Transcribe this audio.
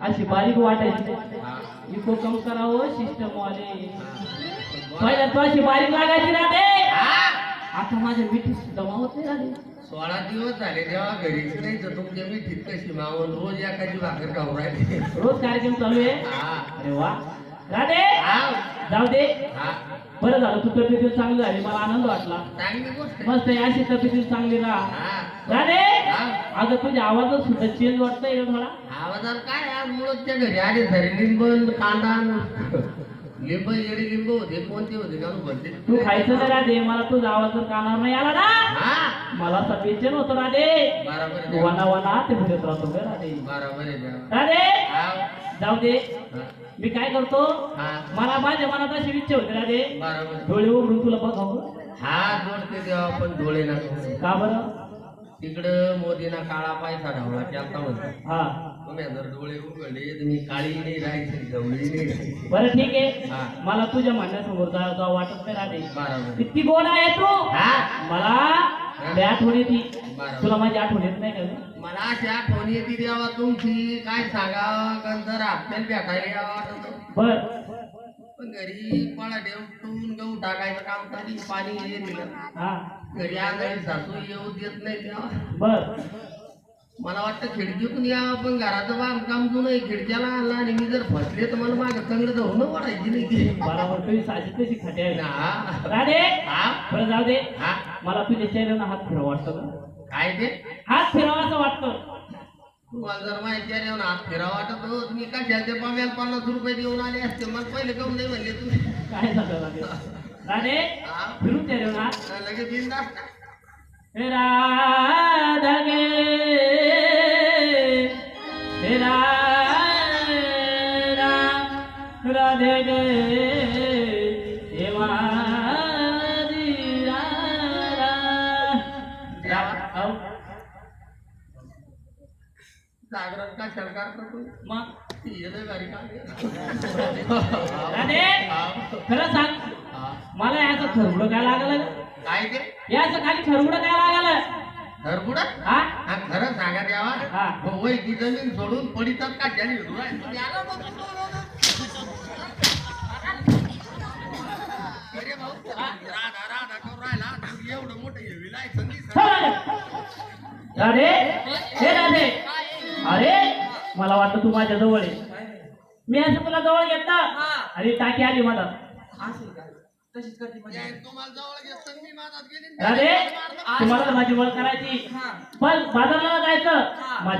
अशी बारीक वाटायची. इको कम करावं सिस्टम वाले बरं. पहिल्या तू अशी बारीक लागायची राहते हा. आता माझ्या मिठी जमा होत नाही राहते सोळा दिवस झाले तेव्हा घरीच नाही तर तुमच्या मिठीत कशी मावून रोज एखादी भाकर खाऊ राहिली रोज कार्यक्रम चालू आहे. अरे वा राधे. जाऊ दे. बरं झालं तू तब्येती चांगली झाली मला आनंद वाटला चांगली गोष्ट. मस्त आहे अशी तब्येती चांगली राहा राधे हा. अगं तुझ्या आवाजच सुद्धा चेंज वाटतंय का थोडा आवाजाला काय आज मुळच्या घरी आले सरे लिंब कांदा लिंब येडे लिंब होते कोणते होते का भरते तू खायचं नाही राधे मला तुझा आवाज जर कानावर नाही आला ना हा मला असा बेचैन होतो राधे बरोबर आहे. वना वना ते फिरत राहतो ग राधे बरोबर आहे देवा. राधे हा. जाऊ दे हा. मी काय करतो हा. मला माझ्या मनात अशी इच्छा होती राधे बरोबर आहे. डोळे उघडून तुला बघावं हा जोडते देवा पण डोळे ना का बरं तिकडं मोदीना काळा पैसा ढवळा केलता म्हणतो हा. तुम्ही जर डोळे उघडले तर मी काळी नाही राहायची नाही राहायची. बरं ठीक आहे. मला तुझ्या म्हणण्यासमोर जा- जावं वाटत नाही राधे बरोबर. किती गोड आहे तू? हा? मला लय आठवण येते. बरोबर. तुला माझी आठवण येत नाही का ग? मला अशी आठवण येते देवा तुमची. काय सांगावं गंधर आपल्याला भेटायला यावं. बर. पण घरी पळा ठेवून गहू टाकायचं काम कधी पाणी हे दिलं हा. घरी आजारी सासू येऊ देत नाही तेव्हा. बर. मला वाटतं खिडकीतून यावं पण घराचं बांधकाम तू नाही खिडक्याला आणला आणि मी जर फसले तर मला मागं कंगड धरून वाढायची नाही ती. बरोबर तुझी साजी तशी खाते आहे हा. राधे. हा? बरं जाऊ दे. हा? मला तुझ्या चेहऱ्यानं हात फिरवा वाटतं. काय ते? हात फिरवा असं वाटतं. तुम्हाला जर माहिती आहे ना हात फिरा वाटत हो तुम्ही ते पाम्याला पन्नास रुपये देऊन आले असते? मला पहिले कम नाही म्हणले तुम्ही. काय झालं राधे? फिरून हात. लगेच. हे राधा गे राधे गे हे जागरण का सरकार करतो मग? येणं घरी का? राधे. खरं सांग. मला याचं खरबुडं काय लागलं? काय ते? याचं खाली खरबुडं काय लागलं? धरपुडा हा? हा खरं सांगा हा. वय ती जमीन सोडून पडितात का ज्याने. अरे भाऊ, राधा राधा करून राहिला. एवढं मोठं हे विलाय संधी हे राधे. अरे मला वाटतं तू माझ्या जवळ आहे. मी असं तुला जवळ घेतलं आणि टाकी आली मला. तुम्हाला जवळ घेत मी माझ्यात गेली. राधे तुम्हाला तर माझी ओळख करायची. पण बाजारला जायचं. माझ्या